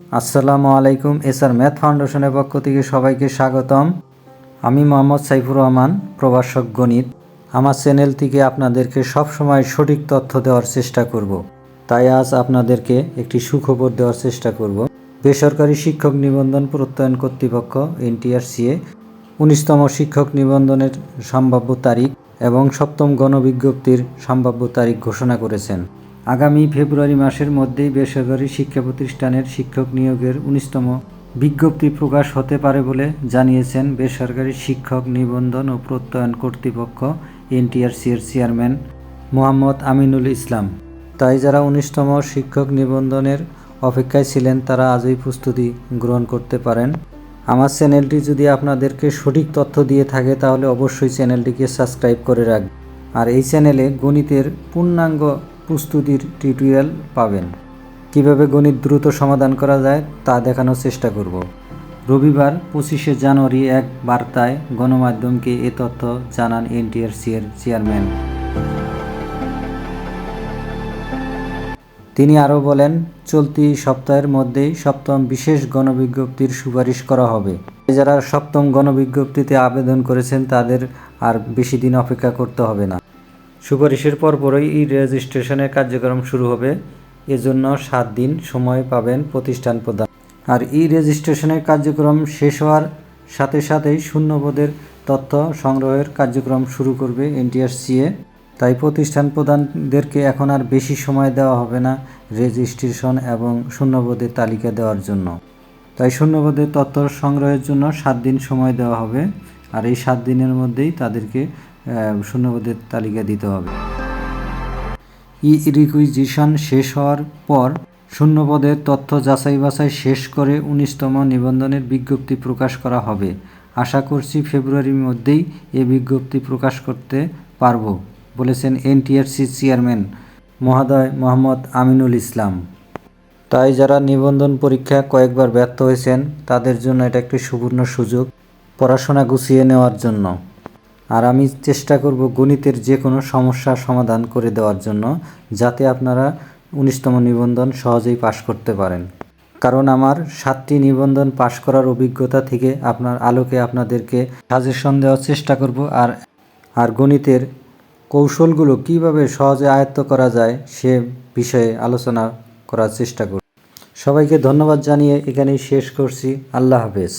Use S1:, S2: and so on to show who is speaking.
S1: আসসালামু আলাইকুম SR math ফাউন্ডেশনের পক্ষ থেকে সবাইকে স্বাগতম। আমি মোহাম্মদ সাইফুর রহমান, প্রভাষক গণিত। আমার চ্যানেল থেকে আপনাদেরকে সবসময় সঠিক তথ্য দেওয়ার চেষ্টা করব। তাই আজ আপনাদেরকে একটি সুখবর দেওয়ার চেষ্টা করব। বেসরকারি শিক্ষক নিবন্ধন প্রত্যয়ন কর্তৃপক্ষ, এনটিআরসিএ, উনিশতম শিক্ষক নিবন্ধনের সম্ভাব্য তারিখ এবং সপ্তম গণবিজ্ঞপ্তির সম্ভাব্য তারিখ ঘোষণা করেছেন। আগামী ফেব্রুয়ারি মাসের মধ্যেই বেসরকারি শিক্ষা প্রতিষ্ঠানের শিক্ষক নিয়োগের উনিশতম বিজ্ঞপ্তি প্রকাশ হতে পারে বলে জানিয়েছেন বেসরকারি শিক্ষক নিবন্ধন ও প্রত্যয়ন কর্তৃপক্ষ এনটিআরসি এর চেয়ারম্যান মোহাম্মদ আমিনুল ইসলাম। তাই যারা উনিশতম শিক্ষক নিবন্ধনের অপেক্ষায় ছিলেন, তারা আজই প্রস্তুতি গ্রহণ করতে পারেন। আমার চ্যানেলটি যদি আপনাদেরকে সঠিক তথ্য দিয়ে থাকে, তাহলে অবশ্যই চ্যানেলটিকে সাবস্ক্রাইব করে রাখবেন। আর এই চ্যানেলে গণিতের পূর্ণাঙ্গ প্রস্তুতির টিউটোরিয়াল পাবেন। কীভাবে গণিত দ্রুত সমাধান করা যায় তা দেখানোর চেষ্টা করব। রবিবার পঁচিশে জানুয়ারি এক বার্তায় গণমাধ্যমকে এ তথ্য জানান এনটিআরসি এর চেয়ারম্যান। তিনি আরও বলেন, চলতি সপ্তাহের মধ্যেই সপ্তম বিশেষ গণবিজ্ঞপ্তির সুপারিশ করা হবে। যারা সপ্তম গণবিজ্ঞপ্তিতে আবেদন করেছেন তাদের আর বেশি দিন অপেক্ষা করতে হবে না। সুপারিশের পরপরই ই রেজিস্ট্রেশনের কার্যক্রম শুরু হবে। এজন্য সাত দিন সময় পাবেন প্রতিষ্ঠান প্রদান। আর ই রেজিস্ট্রেশনের কার্যক্রম শেষ হওয়ার সাথে সাথেই শূন্যপদের তথ্য সংগ্রহের কার্যক্রম শুরু করবে এনটিআরসিএ। তাই প্রতিষ্ঠান প্রধানদেরকে এখন আর বেশি সময় দেওয়া হবে না রেজিস্ট্রেশন এবং শূন্যপদের তালিকা দেওয়ার জন্য। তাই শূন্যপদের তথ্য সংগ্রহের জন্য সাত দিন সময় দেওয়া হবে। আর এই সাত দিনের মধ্যেই তাদেরকে শূন্যপদের তালিকা দিতে হবে। ই রিকুইজিশন শেষ হওয়ার পর শূন্যপদের তথ্য যাচাই বাছাই শেষ করে উনিশতম নিবন্ধনের বিজ্ঞপ্তি প্রকাশ করা হবে। আশা করছি ফেব্রুয়ারির মধ্যেই এ বিজ্ঞপ্তি প্রকাশ করতে পারব, বলেছেন এনটিআরসি চেয়ারম্যান মহাদয় মোহাম্মদ আমিনুল ইসলাম। তাই যারা নিবন্ধন পরীক্ষা কয়েকবার ব্যর্থ হয়েছেন, তাদের জন্য এটা একটি সুবর্ণ সুযোগ পড়াশোনা গুছিয়ে নেওয়ার জন্য। আর আমি চেষ্টা করব গণিতের যে কোনো সমস্যার সমাধান করে দেওয়ার জন্য, যাতে আপনারা উনিশতম নিবন্ধন সহজেই পাশ করতে পারেন। কারণ আমার সাতটি নিবন্ধন পাশ করার অভিজ্ঞতা থেকে আপনার আলোকে আপনাদেরকে সাজেশন দেওয়ার চেষ্টা করব। আর আর গণিতের কৌশলগুলো কীভাবে সহজে আয়ত্ত করা যায় সে বিষয়ে আলোচনা করার চেষ্টা করব। সবাইকে ধন্যবাদ জানিয়ে এখানেই শেষ করছি। আল্লাহ হাফেজ।